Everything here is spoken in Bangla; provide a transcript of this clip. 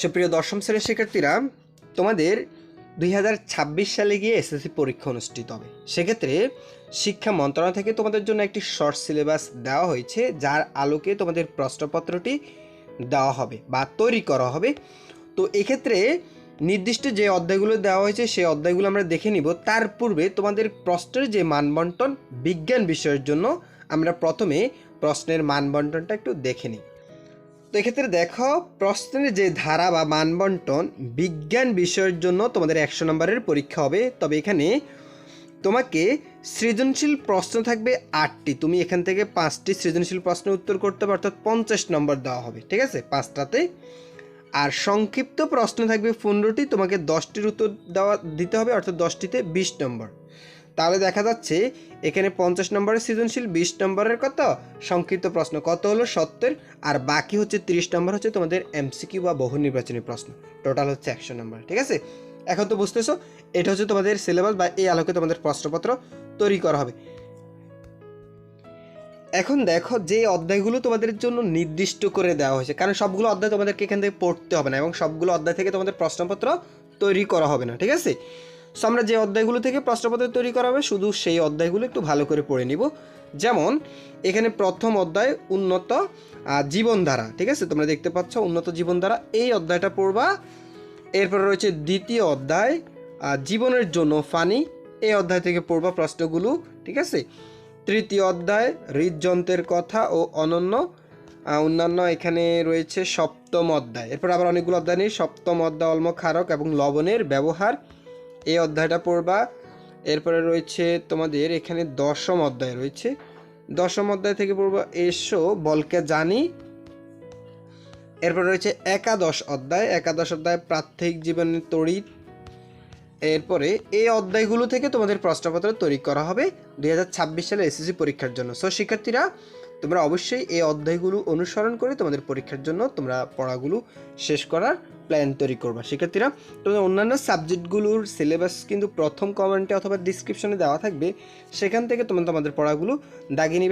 সুপ্রিয় দশম শ্রেণির শিক্ষার্থীরা, তোমাদের দুই হাজার ছাব্বিশ সালে গিয়ে এসএসসি পরীক্ষা অনুষ্ঠিত হবে। সেক্ষেত্রে শিক্ষা মন্ত্রণালয় থেকে তোমাদের জন্য একটি শর্ট সিলেবাস দেওয়া হয়েছে, যার আলোকে তোমাদের প্রশ্নপত্রটি দেওয়া হবে বা তৈরি করা হবে। তো এক্ষেত্রে নির্দিষ্ট যে অধ্যায়গুলো দেওয়া হয়েছে, সেই অধ্যায়গুলো আমরা দেখে নিব। তার পূর্বে তোমাদের প্রশ্নের যে মানবন্টন, বিজ্ঞান বিষয়ের জন্য আমরা প্রথমে প্রশ্নের মানবন্টনটা একটু দেখে নিই। তো এক্ষেত্রে দেখো, প্রশ্নের যে ধারা বা মানবন্টন, বিজ্ঞান বিষয়ের জন্য তোমাদের একশো নম্বরের পরীক্ষা হবে। তবে এখানে তোমাকে সৃজনশীল প্রশ্ন থাকবে আটটি। তুমি এখান থেকে পাঁচটি সৃজনশীল প্রশ্নের উত্তর করতে হবে অর্থাৎ পঞ্চাশ নম্বর দেওয়া হবে, ঠিক আছে? পাঁচটাতে। আর সংক্ষিপ্ত প্রশ্ন থাকবে পনেরোটি, তোমাকে দশটির উত্তর দেওয়া, দিতে হবে, অর্থাৎ দশটিতে বিশ নম্বর। তাহলে দেখা যাচ্ছে এখানে পঞ্চাশ নম্বরের সৃজনশীল, বিশ নম্বরের কত? সংক্ষিপ্ত প্রশ্ন। কত হলো সত্তর? আর বাকি হচ্ছে তিরিশ নম্বর হচ্ছে তোমাদের এমসিকিউ বা বহু নির্বাচনী প্রশ্ন। টোটাল হচ্ছে একশো নম্বর, ঠিক আছে? এখন তো বুঝতেছো, এটা হচ্ছে তোমাদের সিলেবাস বা এই আলোকে তোমাদের প্রশ্নপত্র তৈরি করা হবে। এখন দেখো যে অধ্যায়গুলো তোমাদের জন্য নির্দিষ্ট করে দেওয়া হয়েছে, কারণ সবগুলো অধ্যায় তোমাদেরকে এখান থেকে পড়তে হবে না এবং সবগুলো অধ্যায় থেকে তোমাদের প্রশ্নপত্র তৈরি করা হবে না, ঠিক আছে? সো আমরা যে অধ্যায়গুলো থেকে প্রশ্নপত্র তৈরি করা হবে, শুধু সেই অধ্যায়গুলো একটু ভালো করে পড়ে নিব। যেমন, এখানে প্রথম অধ্যায় উন্নত জীবনধারা, ঠিক আছে? তোমরা দেখতে পাচ্ছ উন্নত জীবনধারা। এই অধ্যায়টা পড়বা। এরপরে রয়েছে দ্বিতীয় অধ্যায় জীবনের জন্য ফানি। এই অধ্যায় থেকে পড়বা প্রশ্নগুলো, ঠিক আছে? তৃতীয় অধ্যায়, হৃদযন্ত্রের কথা ও অনন্য। অন্যান্য এখানে রয়েছে সপ্তম অধ্যায়। এরপর আবার অনেকগুলো অধ্যায় নেই সপ্তম অধ্যায় অলম ক্ষারক এবং লবণের ব্যবহার। এই অধ্যায়টা পড়বা। এরপরে রয়েছে তোমাদের এখানে দশম অধ্যায় রয়েছে। দশম অধ্যায় থেকে পড়বা, এসো বলকে জানি। এরপর রয়েছে একাদশ অধ্যায়। একাদশ অধ্যায় প্রাত্যহিক জীবনের তড়িৎ। এরপরে এই অধ্যায়গুলো থেকে তোমাদের প্রশ্নপত্র তৈরি করা হবে দুই হাজার ছাব্বিশ সালে এসএসসি পরীক্ষার জন্য। সো শিক্ষার্থীরা, তোমরা অবশ্যই এই অধ্যায়গুলো অনুসরণ করে তোমাদের পরীক্ষার জন্য তোমরা পড়াগুলো শেষ করার প্ল্যান তৈরি করবা। শিক্ষার্থীরা, তোমাদের অন্যান্য সাবজেক্টগুলোর সিলেবাস কিন্তু প্রথম কমেন্টে অথবা ডিসক্রিপশনে দেওয়া থাকবে। সেখান থেকে তোমরা তোমাদের পড়াগুলো দাগিয়ে নিবে।